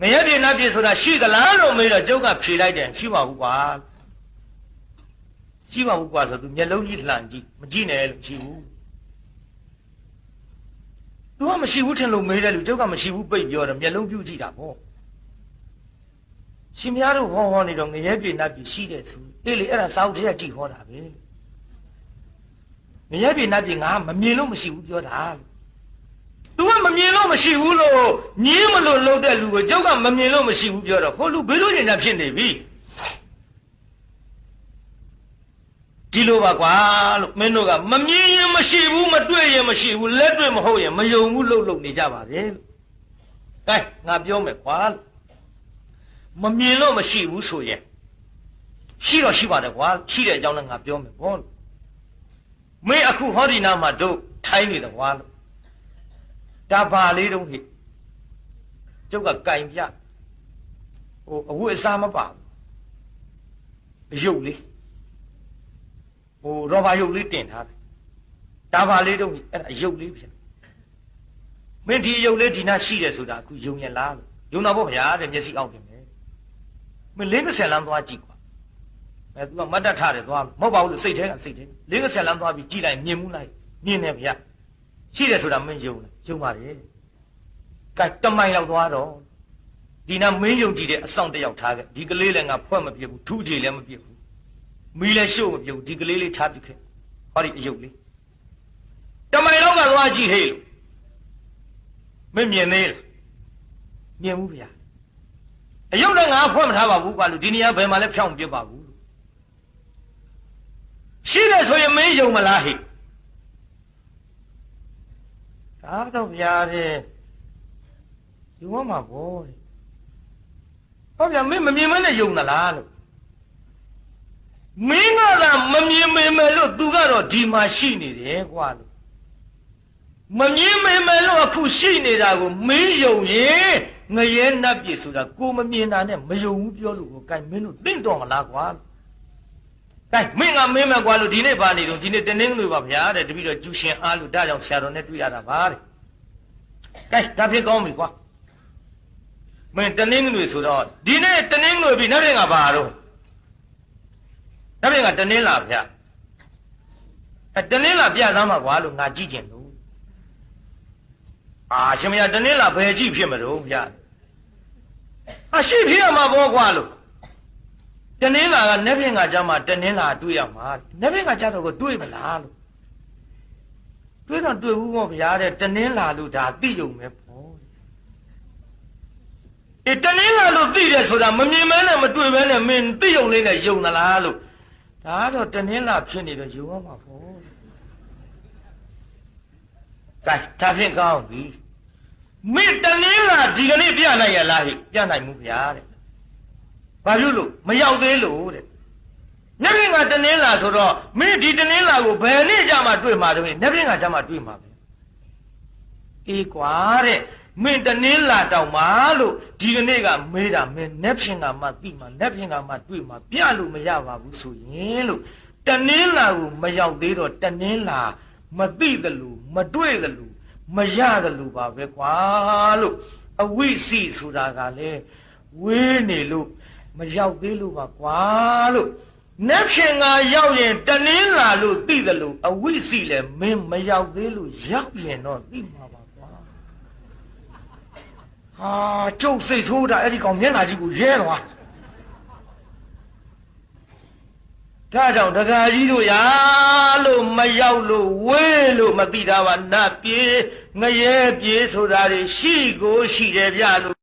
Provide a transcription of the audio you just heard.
ငရဲပြေနတ်ပြေဆိုတာရှိသလားလို့မေးတော့ကျုပ်ကဖြေလိုက်တယ်ရှိပါဘူးကွာရှိပါဘူးကွာဆိုသူမျက်လုံးကြီးလှန်ကြည့်မကြည့်နဲ့လို့ရှိဘူး तू ကမရှိဘူးထင်လို့မေးတယ်လူကျုပ်ကမရှိဘူးပိတ်ပြောတယ်မျက်လုံးပြူးကြည့်တာပေါ့ရှင်မရတို့ဟောဟောနေတော့ငရဲပြေနတ်ပြေရှိတယ်ဆိုအေးလေအဲ့ဒါစာအုပ်ထဲကကြည့်ဟောတာပဲငရဲပြေနတ်ပြေငါမမြင်လို့မရှိဘူးပြောတာလို့ तू ကမမြင်လို့မရှိဘူးလို့ညင်းမလို့လှုပ်တဲ့လူကိုကျုပ်ကမမြင်လို့မရှိဘူးပြောတော့ဟိုလူဘေးလို့ကျင်တာဖြစ်နေပြီဒီလိုပါကွာလို့မင်းတို့ကမမြင်ရင်မရှိဘူးမတွေ့ရင်မရှိဘူးလက်တွေ့မဟုတ်ရင်မယုံဘူးလှုပ်လှုပ်နေကြပါတယ်လို့ကဲငါပြောမယ်ကွာလို့မမြင်လို့မရှိဘူးဆိုရင်ရှိတော့ရှိပါတယ်ကွာရှိတဲ့အကြောင်းလည်းငါပြောမယ်ဘောလို့မင်းအခုဟောဒီနာမှာတို့ထိုင်းနေတယ်ကွာလို့ ဒါဘာလေးတုံးဟိကျုပ်ကကင်ပြဟိုအဝတ်အစားမပါဘူးအယုတ်လေးဟိုရောဘာယုတ်လေးတင်ထားတယ်ဒါဘာလေးတုံးဟိအဲ့ဒါအယုတ်လေးဖြစ်မင်းဒီအယုတ်လေးဒီနာရှိတယ်ဆိုတာအခုယုံရင်လားလို့ယုံတော့ဗောဗျာတဲ့မျက်စိအောက်တင်မယ်မင်းလင်း30လမ်းသွားကြည့်ကွာအဲသူကမတ်တက်ထားတယ်သွားမဟုတ်ပါဘူးလို့စိတ်ထဲကစိတ်ထဲလင်း30လမ်းသွားပြီးကြည့်လိုက်မြင်မှုလိုက်မြင်တယ်ဗျာ ရှိတယ်ဆိုတာမင်းယုံလားယုံပါတယ်။ကဲတမိုင်လောက်သွားတော့ဒီနာမင်းယုံကြည်တဲ့အဆောင်တစ်ယောက်ထားခဲ့ဒီကလေးလည်းငါဖွဲ့မပြစ်ဘူးထူးချေလည်းမပြစ်ဘူးမီးလည်းရှို့မပြစ်ဘူးဒီကလေးလေးထားပြစ်ခဲ့ဟောဒီအယုတ်လေးတမိုင်လောက်ကသွားကြည့်ဟေးလို့မင်းမြင်သေးလားမြင်ဘူးဗျာအယုတ်လည်းငါဖွဲ့မထားပါဘူးကွာလို့ဒီနေရာဘယ်မှာလဲဖြောင်းမပြစ်ပါဘူးလို့ရှိတယ်ဆိုရင်မင်းယုံမလားဟေ့ ဒါတော့ဗျာတဲ့ယူမမှာဗောတဲ့ဟောဗျာမင်းမမြင်မနဲ့ယုံသလားလို့မင်းကသာမမြင်မေမယ်လို့သူကတော့ဒီမှာရှိနေတယ်ကွာလို့မမြင်မေမယ်လို့အခုရှိနေတာကိုမင်းယုံရင်ငရဲနတ်ပြည်ဆိုတာကိုမမြင်တာနဲ့မယုံဘူးပြောလို့ကိုကဲမင်းတို့သိတော့မလားကွာလို့ ကဲမင်းကမင်းမဲ့ကွာလို့ဒီနေ့ပါနေတော့ဒီနေ့တနင်္ဂနွေပါဗျာတဲ့တပည့်တော်ကျူရှင်အားလို့ဒါကြောင့်ဆရာတော်နဲ့တွေ့ရတာပါတဲ့ကဲဒါဖြစ်ကောင်းပြီကွာမင်းတနင်္ဂနွေဆိုတော့ဒီနေ့တနင်္ဂနွေပြီနောက်ပြင်ကဘာတော့နောက်ပြင်ကတနင်္လာဗျအဲတနင်္လာပြသားမှာကွာလို့ငါကြည့်ကျင်လို့အာရှင်မရတနင်္လာဘယ်ကြည့်ဖြစ်မလို့ဗျအာရှိဖြစ်ရမှာဘောကွာလို့ တနင်္လာကနောက်ပြင်ကကြမှာတနင်္လာတွေ့ရမှာနောက်ပြင်ကကြတော့ကိုတွေ့မလားလို့တွေ့တော့တွေ့ဘူးပေါ့ဗျာတဲ့တနင်းလာလို့ဒါသိယုံပဲပေါ့အေးတနင်းလာလို့သိတယ်ဆိုတာမမြင်မဲနဲ့မတွေ့မဲနဲ့မင်းသိယုံလေးနဲ့ယုံသလားလို့ဒါတော့တနင်းလာဖြစ်နေတော့ယုံရမှာပေါ့ကဲဒါဖြင့်ကောင်းပြီမင်းတနင်းလာဒီကနေ့ပြနိုင်ရလားဟိပြနိုင်မှုဗျာတဲ့ ဘာလို့လို့မရောက်သေးလို့တဲ့။နှစ်ပြင်ကတနင်းလာဆိုတော့မင်းဒီတနင်းလာကိုဘယ်နေ့ကြမှာတွေ့မှာတုန်း။နှစ်ပြင်ကကြမှာတွေ့မှာပဲ။အေးကွာတဲ့မင်းတနင်းလာတောင်မှလို့ဒီကနေ့ကမေးတာမင်းနှစ်ပြင်ကမှသိမှာနှစ်ပြင်ကမှတွေ့မှာပြလို့မရပါဘူးဆိုရင်လို့တနင်းလာကိုမရောက်သေးတော့တနင်းလာမသိသလိုမတွေ့သလိုမရသလိုပါပဲကွာလို့အဝိစီဆိုတာကလည်းဝေးနေလို့ မရောက်သေးလို့ပါကွာလို့နက်ဖြင်ကရောက်ရင်တနင်းလာလို့သိတယ်လို့အဝိစီလည်းမင်းမရောက်သေးလို့ရောက်ရင်တော့သိမှာပါကွာဟာကျုပ်စိတ်ဆိုးတာအဲ့ဒီကောင်မျက်နှာကြီးကိုရဲသွားဒါကြောင့်တက္ကကြီးတို့ရာလို့မရောက်လို့ဝေးလို့မသိတာပါနတ်ပြေငရဲပြေဆိုတာတွေရှိကိုရှိတယ်ဗျလို့